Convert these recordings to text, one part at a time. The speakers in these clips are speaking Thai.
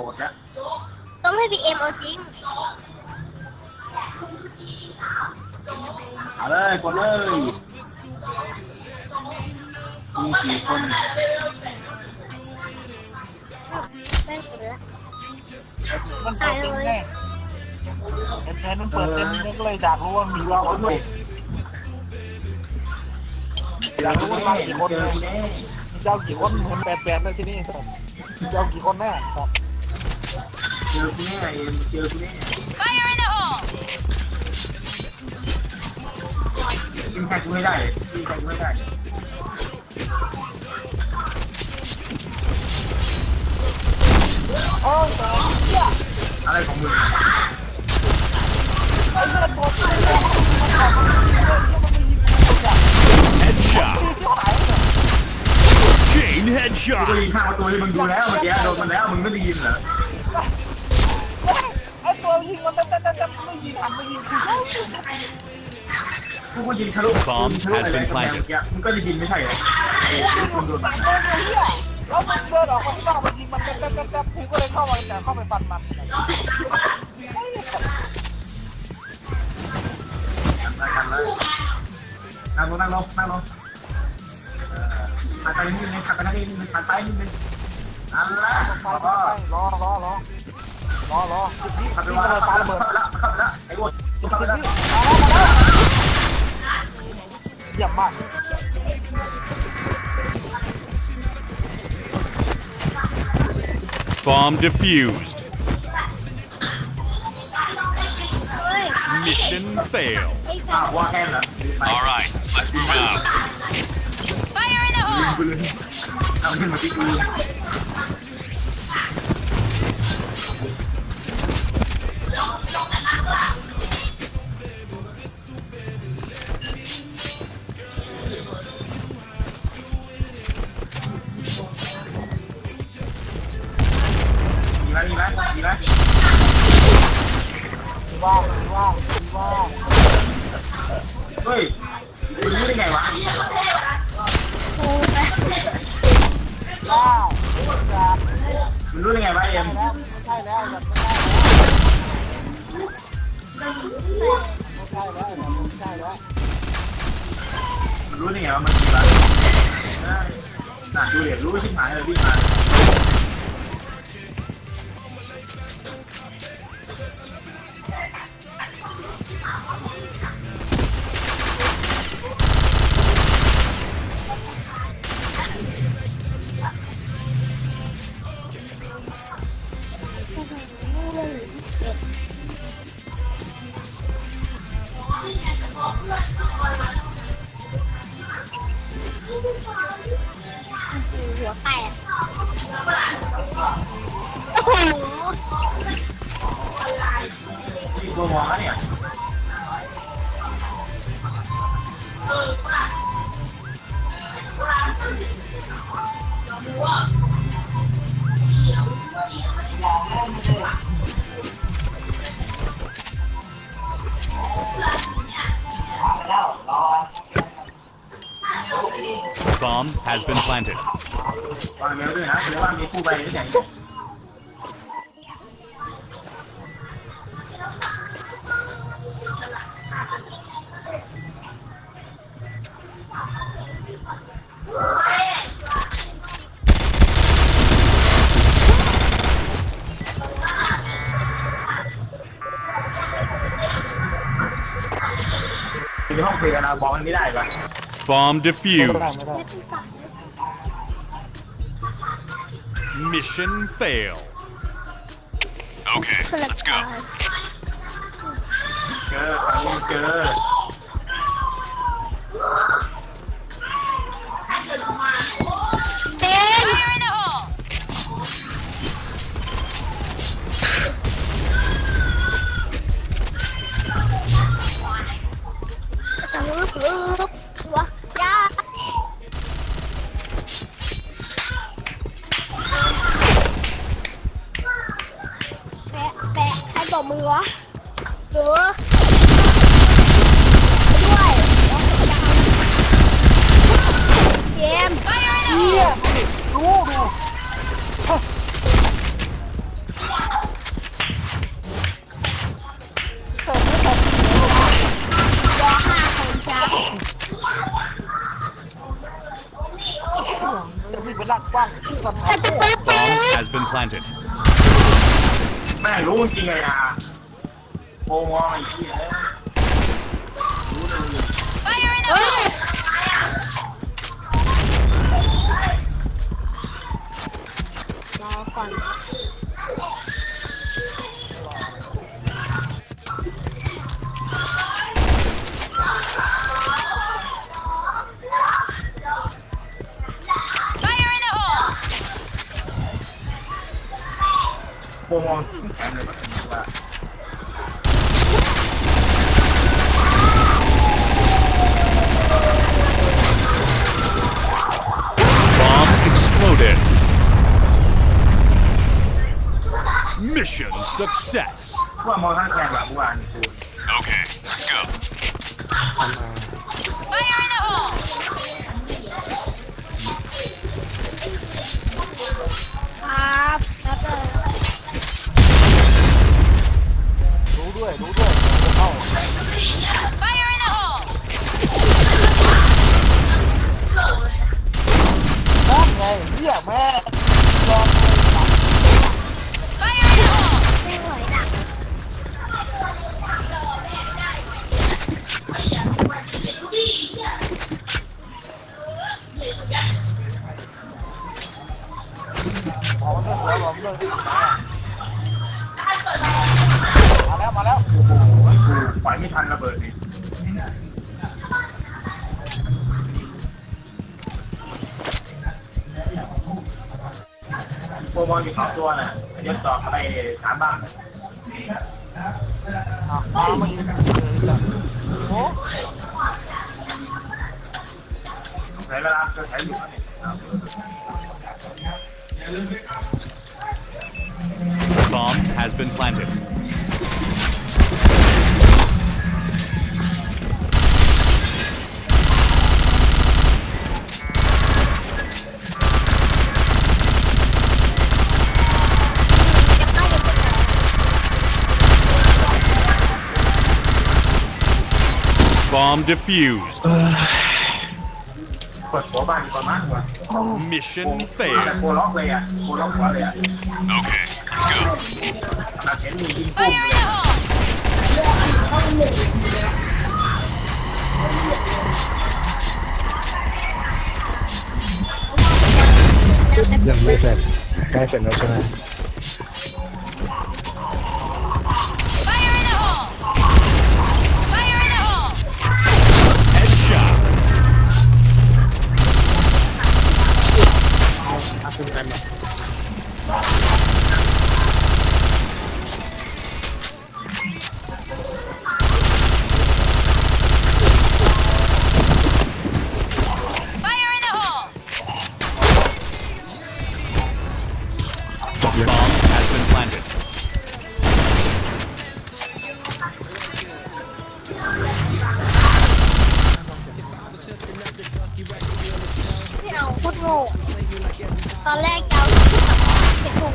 รธแล้วต้องให้พีเอ็มเอาจริงเอาเลยกดเลยมีกี่คนแม่งเกลือมันเปิดเต็มไงเห็นแทนมันเปิดเต็มเนี่ยก็เลยอยากรู้ว่ามีว่าคนไหนอยากรู้ว่ามากี่คนเจเลอยแน่มีเจ้ากี่คนเห็นแปดแปดแล้วที่นี่ครับมีเจ้ากี่คนแน่ครับ เจอกูแน่เอ็มเจอกูแน่ Fire in the hole! ยิงใส่กูให้ได้ยิงใส่กูให้ได้โอ้ยแต่เหี้ยอะไรของมึงไอ้เลือดตัวที่มันมันออกมาที่มันมันยิงกูอย่าง Headshot. ที่หายเลย Chain กูก็ headshot. ยิงข้างประตูให้มึงดูแล้วเมื่อกี้โดนมันแล้วมึงไม่ได้ยินเหรอไอ้ตัวยิง มันเต็มเต็มเต็มเต็มไม่ยิงหันไม่ยิงกูกูก็ยิงทะลุยิงทะลุอะไรกำแพงเมื่อกี้มึงก็ได้ยินไม่ใช่เหรอไอ้คนโดนสั่งเลยเฮียแล้วมันเดินออกมาข้างนอกมันยิงมันเต็มเต็มเต็มเต็มกูก็เลยเข้ามาแต่เข้าไปปันมันได้กันเลยนั่งลงนั่งลงนั่งลงหันไปนิดนึงหันไปนิดนึงหันไปนิดนึงนั่นแหละไปไปรอรอรอ รอรอจุดนี้ขับไปที่ว่ามันขัปาบระไปเบิดแล้วขับไปแล้วไอ้โว้ยขับไปจุดแล้วนี้มาแล้วมาแล้วเยี่ยมมาก Bomb defused. เฮ้ย Mission fail. ไอ้แฟอ้าวนว่าแค่เหรอไป All right, let's move out. Fire in the ลืม hole! กูลืมเอาขึ้นมาที่กู ไหมมีไหมว่างว่างว่างเฮ้ยคุณรู้ได้ไงวะกูไปว้าวมันรู้ได้ไงวะเอ็มแล้วไม่ใช่แล้วแบบไม่ใช่แล้วไม่ใช่แล้วไม่ใช่แล้วมันรู้ได้ไงว่ามันคืออะไรน่ะดูเดี๋ยวรู้ชิบหายเลยพี่มา วิ่งมาหัวแตกโอ้โหตัวมองแล้วเนี่ย Bomb has been planted. วางเมลด้วยนะเดี๋ยวว่ามีคู่ไปไม่ใช่อยู่ในห้องคุยกันนะบอกมันไม่ได้ปะ Bomb ไม่ได้ defused. ไม่ได้ Mission fail. Okay, คนละตาิงเลยอะโมงอไอ้เหี้ยเฮ้ยรอก่อน Hold on. Bomb exploded. Mission success. Okay, let's go. Fire in the hole! รู้ด้วยรู้ด้วยจะเข้า Fire in the hole! นั่นไงเหี้ยแม่ ปล่อยไม่ทันระเบิดนี่โปรโมอนมีสองตัวน่ะยศต่อไปสามบาทอะมามายืนโอ้ใช้เวลาจะใช้อยู่นี่ย Bomb has been planted. Bomb defused. Mission failed. Okay, go. Fire in the hole! Lần này phải, cái phải nó cho. อนแรกจะเอาเคทู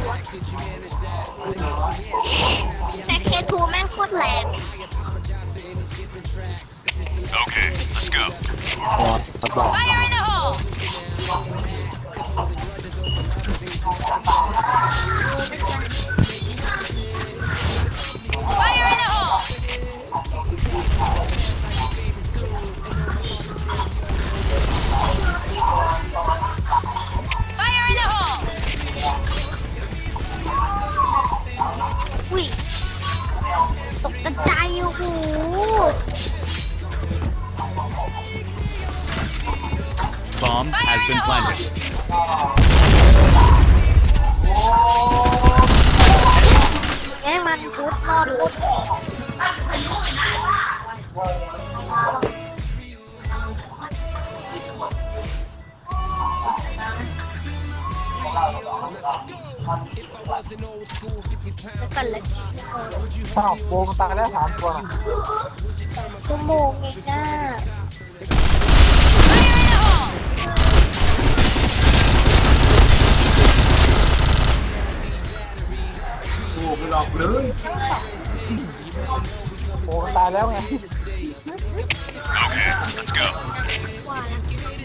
แต่เคทูแม่งโคตรแรง Okay, let's go. พอสักบอ Fire in the hole! กันเลยอ้าวโมันตายแล้วสามตัวชั่วโมงเองนะ Fire in the hole! กูไม่ลองเลยโบมันตายแล้วไง Okay, let's go. ว่าแล้วแ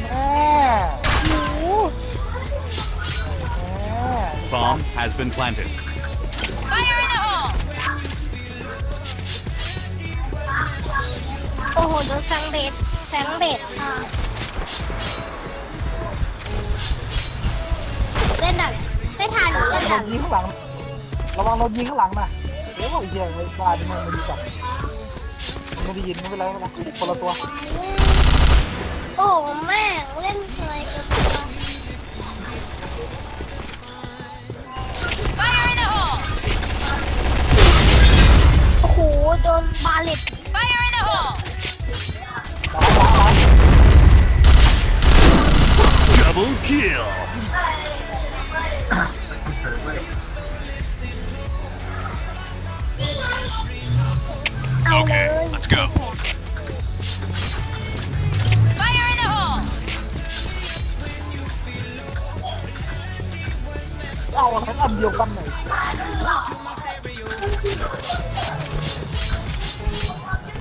ม่โอ้โหแม่ Bomb has been planted. โอ้โหโดนแฟงเบสแฟงเบสค่ะเล่นดักไม่ทันเล่นโดดันกยิงข้างหลัง ระวังโดนยิงข้างหลังนะเดี๋ยวไอ้เหี้ยไม่กล้าที่มึงไม่รู้จักไม่ได้ยินไม่เป็นไรไม่เป็นไรคนละตัว โอ้โหแม่งเล่นอะไรกันตัว Fire in the hole! โอ้โหโดนบาเลต อาอะไรอันเดียวกันหน่อย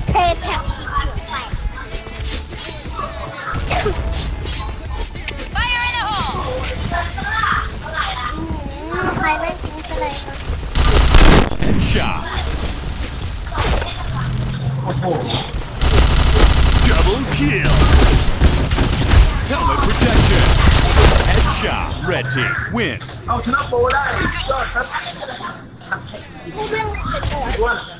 เทแท็บสีเขียวแตก Fire in the hole! อืมใครไม่ทิ้งไปเลยนะ Shot. โอ้โห Double kill. Helmet protection. Headshot. Red team win. เอาชนะโปรได้สุดยอดครับ